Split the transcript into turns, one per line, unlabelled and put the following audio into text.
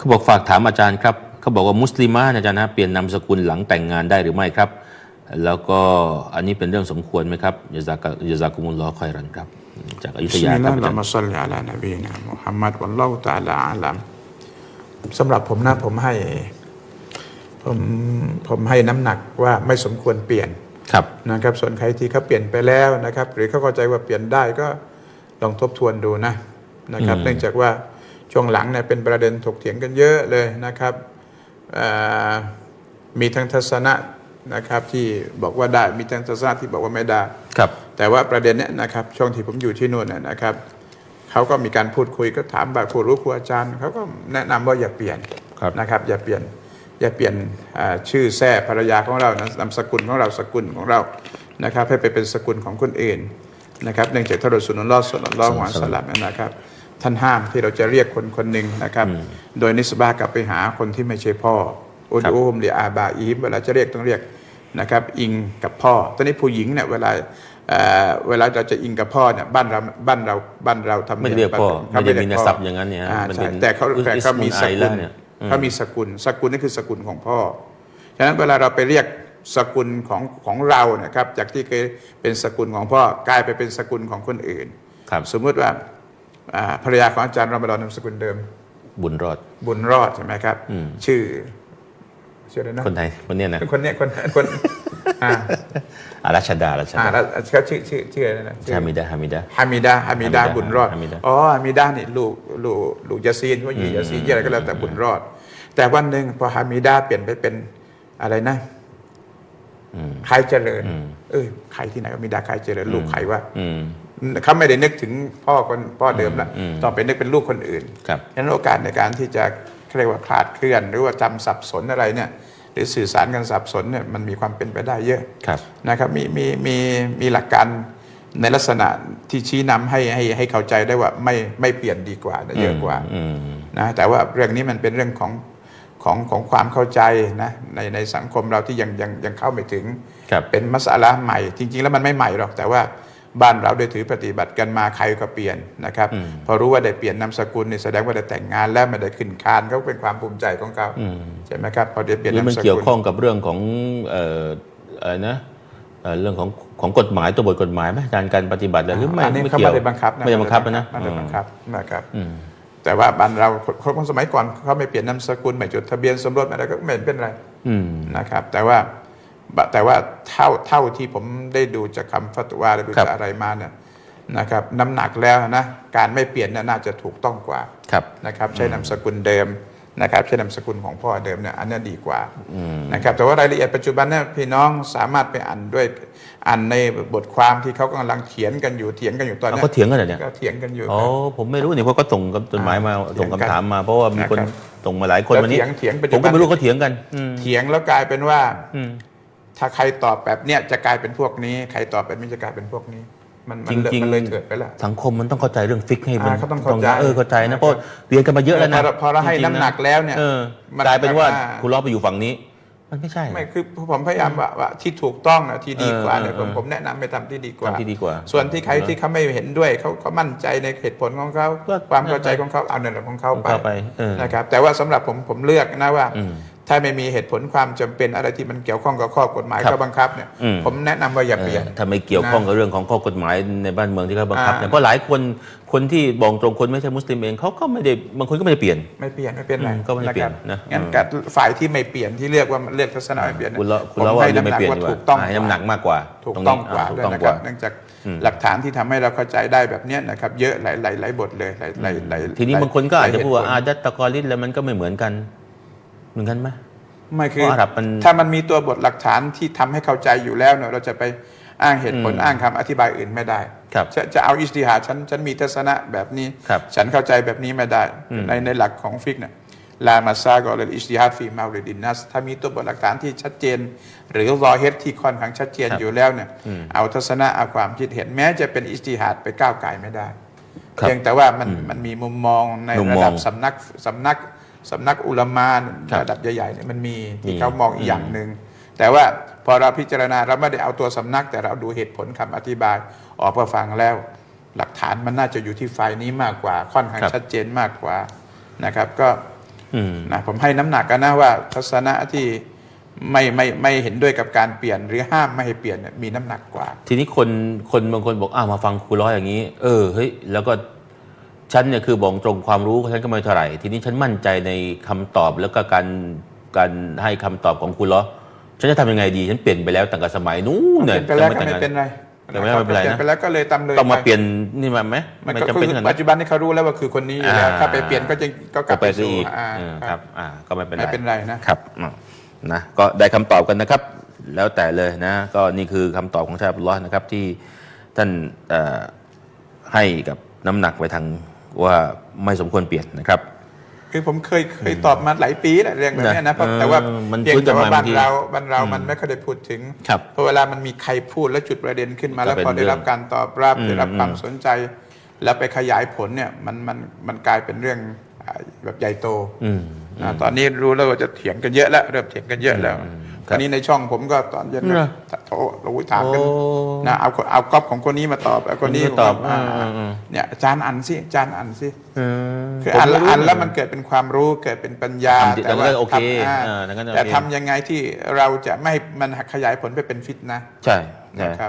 เขาบอกฝากถามอาจารย์ครับเขาบอกว่ามุสลิมะอาจารย์นะเปลี่ยนนามสกุลหลังแต่งงานได้หรือไม่ครับ แล้วก็อันนี้เป็นเรื่องสมควรไหมครับยาซากะยาซากุมุลลอฮ์คอยรันครับ จากอยุธ
บิส
ยา
มิล
ครั
ลา
บ
ฮิ
อา
ร
จารย์
เราะห์มาศ็อลลิอะลานบีนะมุฮัมมัดวัลลอฮุตะอาลาอาลัมสำหรับผมนะผมให้ผมผมให้น้ำหนักว่าไม่สมควรเปลี่ยน
ครับ
นะครับส่วนใครที่เขาเปลี่ยนไปแล้วนะครับ หรือเขาเข้าใจว่าเปลี่ยนได้ก็ลองทบทวนดูนะนะครับ เนื่องจากว่า ช่วงหลังเนี่ยเป็นประเด็นถกเถียงกันเยอะเลยนะครับเอ่อมีทั้งทัศนะนะครับที่บอกว่าได้มีทั้งทัศนะที่บอกว่าไม่ได้
ครับ
แต่ว่าประเด็นเนี้ยนะครับช่วงที่ผมอยู่ที่นู่นน่ะนะครับเขาก็มีการพูดคุยก็ถามแบบครูรู้ครูอาจารย์เขาก็แนะนำว่าอย่าเปลี่ยน
ครับ
นะครับอย่าเปลี่ยนอย่าเปลี่ยนอ่าชื่อแท้ภรรยาของเรานะนามสกุลของเราสกุลของเรานะครับให้ไปเป็นสกุลของคนอื่นนะครับเนื่องจากท่านรอสูลุลลอฮ์ศ็อลลัลลอฮุอะลัยฮิวะสัลลัมนะครับ ท่านห้ามที่เราจะเรียกคนคนหนึ่งนะครับ โดยนิสบาห์กลับไปหาคนที่ไม่ใช่พ่ออุดอูมเรียอาบาอีมเวลาจะเรียกต้องเรียกนะครับอิงกับพ่อ ตอนนี้ผู้หญิงเนี่ยเวลาเอ่อเวลาเราจะอิงกับพ่อเนี่ยบ้านเราบ้านเราบ้านเราทำ
ไม่เรียกพ่อ
เขา
ไม่ได้มี
เรี
น
พ่
ศัพท์อย่างนั้นเนี่ยฮะ
อ่า
มัน
ใช่
เป็น
แต่เขาแต่เขามีส
อิสมุนไอ
กุ
แล้
ล
วเนี่ยอืม
เขามีสกุล สกุลนี่คือสกุลของพ่อฉะนั้นเวลาเราไปเรียกสกุลของของเรานะครับจากที่เคยเป็นสกุลของพ่อกลายไปเป็นสกุลของคนอื่น
ครับ
สมมุติว่าอ่า ภรรยาของอาจารย์รอมฎอนนามสกุลเดิม
บุญรอด
บุญรอดใช่ไหมครับ
อืม
ชื่อชื่ออะไรนะ
คนไทยคนเนี้ยนะ
คนเนี้ยคนคนอ่า
อารัชดารัช
อ่า
ดา
แล้วเขาชื่อชื่อชื่ออะไรนะชื่อ
ฮามิดาฮามิดา
ฮามิดาฮามิดา
ฮามิดา
บุญรอด
ฮามิดา
อ๋อฮามิดานี่ลูกลูกลูกยาซีนเขาอยู่ยาซีนอะไรก็แล้วแต่บุญรอด แต่วันหนึ่งพอฮามิดาเปลี่ยนไปเป็นอะไรนะ
อืม
ใครเจริญ
อืม
เออใครที่ไหนฮามิดาใครเจริญลูกใครว่า
อืม
เขาไม่ได้นึกถึงพ่อคนพ่อเดิมละ
อืม
ต้องไปนึกเป็นลูกคนอื่น
ครับ
ฉะนั้นโอกาสในการที่จะเรียกว่าคลาดเคลื่อน หรือว่าจำสับสนอะไรเนี่ยหรือสื่อสารกันสับสนเนี่ยมันมีความเป็นไปได้เยอะ
ครับ
นะครับมีมีมีมีหลักการในลักษณะที่ชี้นำให้ให้ให้เข้าใจได้ว่าไม่ไม่เปลี่ยนดีกว่านะเยอะกว่า
อืม
นะแต่ว่าเรื่องนี้มันเป็นเรื่องของของของความเข้าใจนะในในสังคมเราที่ยังยังยังเข้าไม่ถึง
ครับ
เป็นมัสอาละห์ใหม่ จริง ๆ แล้วมันไม่ใหม่หรอกแต่ว่า บ้านเราได้ถือปฏิบัติกันมาใครก็เปลี่ยนนะครับ
อืม
พอรู้ว่าได้เปลี่ยนนามสกุลนี่แสดงว่าได้แต่งงานแล้วไม่ได้ขึ้นคานเขาเป็นความภูมิใจของเขา
อืม
ใช่ไหมครับพอได้เปลี่ยน
หรือ
นา
มั
ม
น
ส
เกี่ย
กุ
ว
ล
ข้องกับเรื่องของเอ่ออะไรนะเอ่อเรื่องของของกฎหมายตัวบทกฎหมายไหมการการปฏิบัติอะไรหรือไม่
อันนี้
ไม่
เขา
เกี่ยว
ไม่ได้บังคับนะ
ไม่ได้บังคับนะ
ไม่ได้บังคับนะครับ
อืม
แต่ว่าบ้านเราคนคนสมัยก่อนเขาไม่เปลี่ยนนามสกุลไม่จดทะเบียนสมรสอะไรก็ไม่เห็นเป็นไร
อืม
นะครับ แต่ว่า แต่ว่าเท่าเท่าที่ผมได้ดูจากคำฟัตวาและดู
ครับ
จากอะไรมาเนี่ยนะครับน้ำหนักแล้วนะการไม่เปลี่ยนเนยน่าจะถูกต้องกว่า
ครับ
นะครับใช้นามสกุลเดิมนะครับใช้นามสกุลของพ่อเดิมเนี่ยอันนี้ดีกว่านะครับแต่ว่ารายละเอียดปัจจุบันเนี่ยพี่น้องสามารถไปอ่านด้วยอ่านในบทความที่เขากำลังเขียนกันอยู่เถียงกันอยู่ตอน
เอา
นี้
เขาเถียงกันเหรอเนี่ย
ก็เถียงกันอยู่
อ๋อ
ครับ
ผมไม่รู้นี่เพราะก็ส่งจดหมายมา
อ่า
ส่งคำ
เถียงกัน
ถามมา เพราะว่ามีคน
นะครับ
ส่งมาหลายคน
แล้ว
วันนี้
เถียงเถียงปัจจุ
ผ
บัน
มก็ไม่รู้เขาเถียงกันอืม
เถียงแล้วกลายเป็นว่า
อืม
ถ้าใครตอบแบบเนี้ยจะกลายเป็นพวกนี้ ใครตอบแบบนี้จะกลายเป็นพวกนี้ มันมันเลย
จริงๆ
มันเลยเกิดไปแล้ว
สังคมมันต้องเข้าใจเรื่องฟิกให้มัน
อ่าเขาต้องเข้าใจ
เออเข้าใจนะเพราะเรียนกันมาเยอะแล้วนะ
พอเราพอเราให้
จงๆะ
น้ำหนักแล้วเนี่ย
ออ
มัน
กลายเป็นว่า
อ่า
คุณล้อไปอยู่ฝั่งนี้ มันไม่ใช่
ไม่คือผมพยายามว่าว่าที่ถูกต้องนะที่ดีกว่าเนี่ย
เอ
ผ
อ
ม
เออ
ผมแนะนำไปทำที่ดีกว่า
ทำที่ดีกว่า
ส่วนที่ใครที่เขาไม่เห็นด้วยเขาเขามั่นใจในเหตุผลของเขา
ก็
ความเข้าใจของเขาเอาเรื่องของเขา
ของเขาไปเออ
นะครับแต่ว่าสำหรับผมผมเลือกนะว่า
อืม
ถ้าไม่มีเหตุผลความจำเป็นอะไรที่มันเกี่ยวข้องกับข้อกฎหมาย
ครับ
ข้อบังคับเนี่ย
อืม
ผมแนะนำว่าอย่าเปลี่ยน
เออถ้าไม่เกี่ยวข้องกับเรื่องของข้อกฎหมายในบ้านเมืองที่เขาบังคับ
อ่า
เนี่ยเพราะหลายคนคนที่บอกตรงคนไม่ใช่มุสลิมเองเขาก็ไม่ได้บางคนก็ไม่ได้เปลี่ยน
ไม่เปลี่ยนไม่เป็นไร
อืมก็ไม่เปลี่ยนนะ
งั้น
อืม
กับฝ่ายที่ไม่เปลี่ยนที่เลือกว่าเลือกทัศนะไม่เปลี่ยน
คุณละ
ผ
คุณ
ม
ละว่า
ให้
ยัง
น้ำ
ไม่
หนัก
เปลี่ยน
ว่า
ดีก
ถู
ว่าก
ต้อง
อ่าให้น้ำหนักมากกว่า
ถูก
รนี้
ต้องกว่า
ถู
ด้วย
ต้อง
นะ
ก
ครั
ว่า
บเนื่องจาก
อืม
หลักฐานที่ทำให้เราเข้าใจได้แบบเนี้ยนะครับเยอะหลายหลายหลายบทเลยหลายหลายหลาย
ทีนี้
หลย
บางคนก็อาจจะพูดว่า
หล
อาย
เหตุผล
ดัตตะกอริดแล้วมันก็ไม่เหมือนกัน เหมือนกันไหม
ไม่คือ
เพราะอาหรับมัน
ถ้ามันมีตัวบทหลักฐานที่ทำให้เข้าใจอยู่แล้วเนี่ยเราจะไปอ้างเหตุผล
อืม
อ้างคำอธิบายอื่นไม่ได้
ครับ
จะจะเอาอิสติฮาดฉันฉันมีทัศนะแบบนี้
ครับ
ฉันเข้าใจแบบนี้ไม่ได้
อืม
ในในหลักของฟิกเนี่ยลามาซากอเลอิสติฮาดฟีมาลิดินนัสถ้ามีตัวบทหลักฐานที่ชัดเจน หรือรอเฮดที่ค่อนข้างชัดเจนอยู่แล้วเนี่ยเอาทัศนะเอาความคิดเห็นแม้จะเป็นอิสติฮาดไปก้าวไก่ายไม่ได้
ครับ
เพียงแต่ว่ามันมันมีมุมมองใน
มุม
ระ
มอง
ดับสำนักสำนัก สำนักอุลามา
ครับ
ระดับใหญ่ๆเนี่ยมันมีที่
มี
เขามองอีกอย่างหนึ่งแต่ว่าพอเราพิจารณาเราไม่ได้เอาตัวสำนัก แต่เราดูเหตุผลคำอธิบายออกมาฟังแล้ว หลักฐานมันน่าจะอยู่ที่ฝ่ายนี้มากกว่า ค่อนข้าง
ครับ
ชัดเจนมากกว่านะครับ ก็
อืม
นะผมให้น้ำหนักกันนะว่าทัศนะที่ไม่ไม่ไม่เห็นด้วยกับการเปลี่ยนหรือห้ามไม่ให้เปลี่ยนเนี่ยมีน้ำหนักกว่า
ทีนี้คนคนบางคนบอกอ้าวมาฟังครูร้อยอย่างนี้ เออเฮ้ยแล้วก็ ฉันเนี่ยคือบอกตรงความรู้ฉันก็ไม่เท่าไหร่ ทีนี้ฉันมั่นใจในคำตอบแล้วก็การการให้คำตอบของครูร้อยฉันจะทำยังไงดีฉันเปลี่ยนไปแล้วตั้งแต่สมัยนู้น
เป
เนี่ย
ลี่ยนไปแล้วก็
แต่ง
ไม่
งาน
เป็นไร
แต่ไม่เป็นไรนะ
เปลี่ยนไปแล้วก็เลยตามเลย
ต้องมา
ไป
เปลี่ยนนี่มาไหม
มัน
ไม่
ก็
จำ
คื
เป็น
อ
ขนาด
ปั
นั้
จ
น
จุบันนี้เขารู้แล้วว่าคือคนนี้อยู่แล้ว
อ่า
ถ้าไปเปลี่ยนก็จะก็ก
ก็
ลับ
ไป
ไป
ซะ
สู่
อีก
อ่า
เออ
ค
ค
รั
รับบอ่าก็ไม่เป็นไร
ไม่เป็นไรนะครับ
อืมนะก็ได้คำตอบกันนะครับ แล้วแต่เลยนะ ก็นี่คือคำตอบของชาติร้อนนะครับที่ท่านเอ่อให้กับน้ำหนักไปทาง ว่าไม่สมควรเปลี่ยนนะครับ
คือผมเคยเคยตอบมาหลายปีแหละเรื่องแบบเนี้ยนะเพราะ
เออ
แต่ว่า
มัน
เพียง
ฟื้นกลั
แต่
บ
ว่า
มา
บ้าน
บางที
เราบ้านเรามันไม่ค่อยได้พูดถึง
ครับ
เพราะเวลามันมีใครพูดแล้วจุดประเด็นขึ้นมา
ก็
แล้ว
เป็น
พอได้รับ
เรื่อง
การตอบรับ
อืม
ได้รับความ
อืม
สนใจ แล้วไปขยายผลเนี่ยมันมันมันกลายเป็นเรื่องอ่าแบบใหญ่โต
อืม
นะตอนนี้รู้แล้วว่าจะเถียงกันเยอะแล้วเริ่มเถียงกันเยอะแล้ว
อืม
คราวนี้ในช่องผมก็ตอนเย็น
เหรอ
โทรเราถามกัน
โอ้
นะเอาคนเอาก๊อปของคนนี้มาตอบเอาคนนี้
คนนี้มาตอบ
อ่า
อืมอืม
เนี่ยอาจารย์อ่านสิอาจารย์อ่านสิ
อืม
คืออ่าน
ผมก็รู้
อ่านแล้วมันเกิดเป็นความรู้เกิดเป็นปัญญา
ทำจิต
แต่ว่า
แล้วก็โอเค
ทำอ่า
อ่าแล้วก็โอเค
แต่ทำยังไงที่เราจะไม่ให้มันขยายผลไปเป็นฟิตนะ
ใช่ใช่
นะครับ